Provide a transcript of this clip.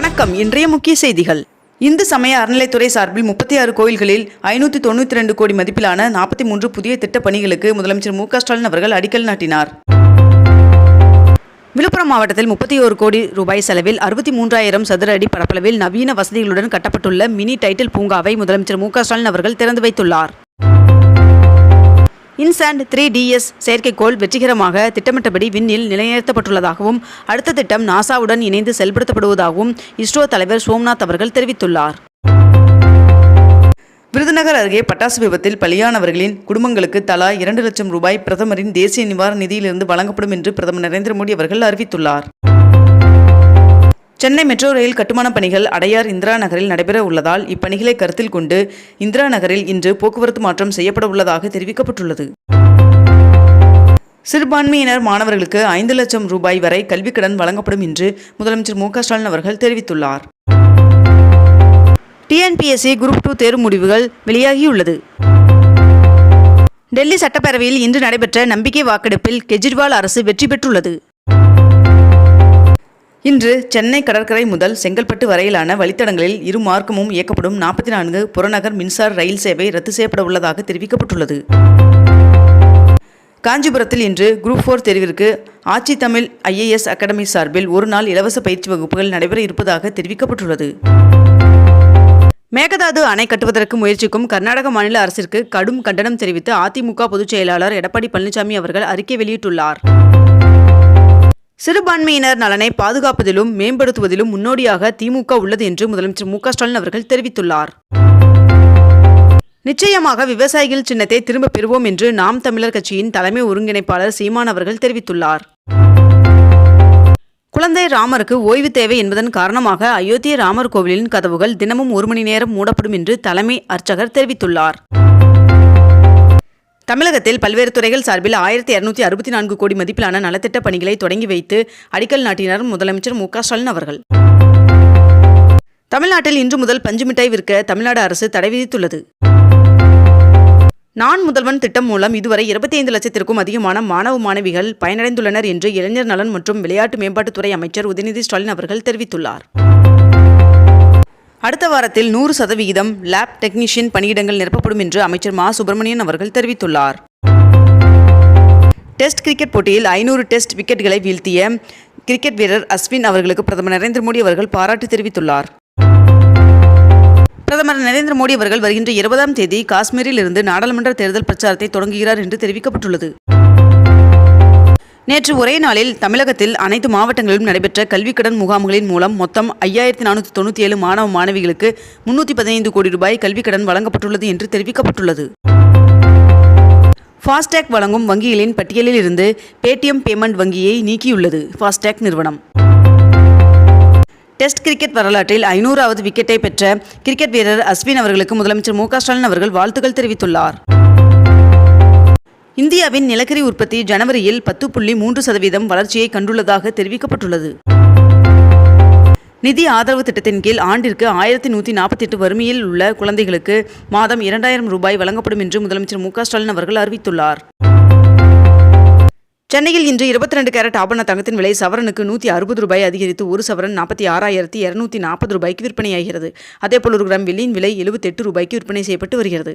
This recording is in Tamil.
வணக்கம். இன்றைய முக்கிய செய்திகள். இந்து சமய அறநிலைத்துறை சார்பில் முப்பத்தி ஆறு கோயில்களில் ஐநூற்றி தொண்ணூற்றி ரெண்டு கோடி மதிப்பிலான நாற்பத்தி மூன்று புதிய திட்டப் பணிகளுக்கு முதலமைச்சர் மு ஸ்டாலின் அவர்கள் அடிக்கல் நாட்டினார். விழுப்புரம் மாவட்டத்தில் முப்பத்தி ஓரு கோடி ரூபாய் செலவில் அறுபத்தி மூன்றாயிரம் சதுர அடி பரப்பளவில் நவீன வசதிகளுடன் கட்டப்பட்டுள்ள மினி டைட்டில் பூங்காவை முதலமைச்சர் மு ஸ்டாலின் அவர்கள் திறந்து வைத்துள்ளார். இன்சாண்ட் த்ரீ டிஎஸ் செயற்கைக்கோள் வெற்றிகரமாக திட்டமிட்டபடி விண்ணில் நிலைநிறுத்தப்பட்டுள்ளதாகவும் அடுத்த திட்டம் நாசாவுடன் இணைந்து செயல்படுத்தப்படுவதாகவும் இஸ்ரோ தலைவர் சோம்நாத் அவர்கள் தெரிவித்துள்ளார். விருதுநகர் அருகே பட்டாசு விபத்தில் பலியானவர்களின் குடும்பங்களுக்கு தலா இரண்டு லட்சம் ரூபாய் பிரதமரின் தேசிய நிவாரண நிதியிலிருந்து வழங்கப்படும் என்று பிரதமர் நரேந்திர மோடி அவர்கள் அறிவித்துள்ளார். சென்னை மெட்ரோ ரயில் கட்டுமானப் பணிகள் அடையார் இந்திரா நகரில் நடைபெற உள்ளதால் இப்பணிகளை கருத்தில் கொண்டு இந்திரா நகரில் இன்று போக்குவரத்து மாற்றம் செய்யப்பட உள்ளதாக தெரிவிக்கப்பட்டுள்ளது. சிறுபான்மையினர் மாணவர்களுக்கு ஐந்து லட்சம் ரூபாய் வரை கல்விக் கடன் வழங்கப்படும் என்று முதலமைச்சர் மு ஸ்டாலின் அவர்கள் தெரிவித்துள்ளார். டிஎன்பிஎஸ்சி குரூப் டூ தேர்வு முடிவுகள் வெளியாகியுள்ளது. டெல்லி சட்டப்பேரவையில் இன்று நடைபெற்ற நம்பிக்கை வாக்கெடுப்பில் கெஜ்ரிவால் அரசு வெற்றி பெற்றுள்ளது. இன்று சென்னை கடற்கரை முதல் செங்கல்பட்டு வரையிலான வழித்தடங்களில் இரு மார்க்கமும் இயக்கப்படும் நாற்பத்தி நான்கு புறநகர் மின்சார ரயில் சேவை ரத்து செய்யப்பட உள்ளதாக தெரிவிக்கப்பட்டுள்ளது. காஞ்சிபுரத்தில் இன்று குரூப் ஃபோர் தேர்விற்கு ஆட்சி தமிழ் ஐஏஎஸ் அகாடமி சார்பில் ஒரு நாள் இலவச பயிற்சி வகுப்புகள் நடைபெற இருப்பதாக தெரிவிக்கப்பட்டுள்ளது. மேகதாது அணை கட்டுவதற்கு முயற்சிக்கும் கர்நாடக மாநில அரசிற்கு கடும் கண்டனம் தெரிவித்து அதிமுக பொதுச் செயலாளர் எடப்பாடி பழனிசாமி அவர்கள் அறிக்கை வெளியிட்டுள்ளார். சிறுபான்மையினர் நலனை பாதுகாப்பதிலும் மேம்படுத்துவதிலும் முன்னோடியாக திமுக உள்ளது என்று முதலமைச்சர் மு ஸ்டாலின் அவர்கள் தெரிவித்துள்ளார். நிச்சயமாக விவசாயிகள் சின்னத்தை திரும்ப பெறுவோம் என்று நாம் தமிழர் கட்சியின் தலைமை ஒருங்கிணைப்பாளர் சீமான் அவர்கள் தெரிவித்துள்ளார். குழந்தை ராமருக்கு ஓய்வு தேவை என்பதன் காரணமாக அயோத்தி ராமர் கோவிலின் கதவுகள் தினமும் ஒரு மணி நேரம் மூடப்படும் என்று தலைமை அர்ச்சகர் தெரிவித்துள்ளார். தமிழகத்தில் பல்வேறு துறைகள் சார்பில் ஆயிரத்தி இருநூத்தி அறுபத்தி நான்கு கோடி மதிப்பிலான நலத்திட்ட பணிகளை தொடங்கி வைத்து அடிக்கல் நாட்டினார் முதலமைச்சர் மு க ஸ்டாலின் அவர்கள். தமிழ்நாட்டில் இன்று முதல் பஞ்சு மிட்டாய் விற்க தமிழ்நாடு அரசு தடை விதித்துள்ளது. நான் முதல்வன் திட்டம் மூலம் இதுவரை இருபத்தி ஐந்து லட்சத்திற்கும் அதிகமான மாணவ மாணவிகள் பயனடைந்துள்ளனர் என்று இளைஞர் நலன் மற்றும் விளையாட்டு மேம்பாட்டுத்துறை அமைச்சர் உதயநிதி ஸ்டாலின் அவர்கள் தெரிவித்துள்ளார். அடுத்த வாரத்தில் நூறு சதவிகிதம் லேப் டெக்னீஷியன் பணியிடங்கள் நிரப்பப்படும் என்று அமைச்சர் மா. சுப்பிரமணியன் அவர்கள் தெரிவித்துள்ளார். டெஸ்ட் கிரிக்கெட் போட்டியில் ஐநூறு டெஸ்ட் விக்கெட்டுகளை வீழ்த்திய கிரிக்கெட் வீரர் அஸ்வின் அவர்களுக்கு பிரதமர் நரேந்திர மோடி அவர்கள் பாராட்டு தெரிவித்துள்ளார். பிரதமர் நரேந்திர மோடி அவர்கள் வருகின்ற இருபதாம் தேதி காஷ்மீரில் இருந்து நாடாளுமன்ற தேர்தல் பிரச்சாரத்தை தொடங்குகிறார் என்று தெரிவிக்கப்பட்டுள்ளது. நேற்று ஒரே நாளில் தமிழகத்தில் அனைத்து மாவட்டங்களிலும் நடைபெற்ற கல்விக் கடன் முகாம்களின் மூலம் மொத்தம் ஐயாயிரத்தி நானூற்றி தொண்ணூற்றி ஏழு மாணவ மாணவிகளுக்கு முன்னூற்றி பதினைந்து கோடி ரூபாய் கல்விக் கடன் வழங்கப்பட்டுள்ளது என்று தெரிவிக்கப்பட்டுள்ளது. ஃபாஸ்டேக் வழங்கும் வங்கிகளின் பட்டியலில் இருந்து பேடிஎம் பேமெண்ட் வங்கியை நீக்கியுள்ளது ஃபாஸ்டேக் நிறுவனம். டெஸ்ட் கிரிக்கெட் வரலாற்றில் ஐநூறாவது விக்கெட்டை பெற்ற கிரிக்கெட் வீரர் அஸ்வின் அவர்களுக்கு முதலமைச்சர் மு க ஸ்டாலின் அவர்கள் வாழ்த்துக்கள் தெரிவித்துள்ளார். இந்தியாவின் நிலக்கரி உற்பத்தி ஜனவரியில் பத்து புள்ளி மூன்று சதவீதம் வளர்ச்சியை கண்டுள்ளதாக தெரிவிக்கப்பட்டுள்ளது. நிதி ஆதரவு திட்டத்தின் கீழ் ஆண்டிற்கு ஆயிரத்தி நூற்றி நாற்பத்தி எட்டு வறுமையில் உள்ள குழந்தைகளுக்கு மாதம் இரண்டாயிரம் ரூபாய் வழங்கப்படும் என்று முதலமைச்சர் மு ஸ்டாலின் அவர்கள் அறிவித்துள்ளார். சென்னையில் இன்று இருபத்தி ரெண்டு கேரட் ஆபரண தங்கத்தின் விலை சவரனுக்கு நூற்றி அறுபது ரூபாய் அதிகரித்து ஒரு சவரன் நாற்பத்தி ஆறாயிரத்தி இருநூத்தி நாற்பது ரூபாய்க்கு விற்பனையாகிறது. அதேபோல் ஒரு கிராம் வெள்ளியின் விலை எழுபத்தெட்டு ரூபாய்க்கு விற்பனை செய்யப்பட்டு வருகிறது.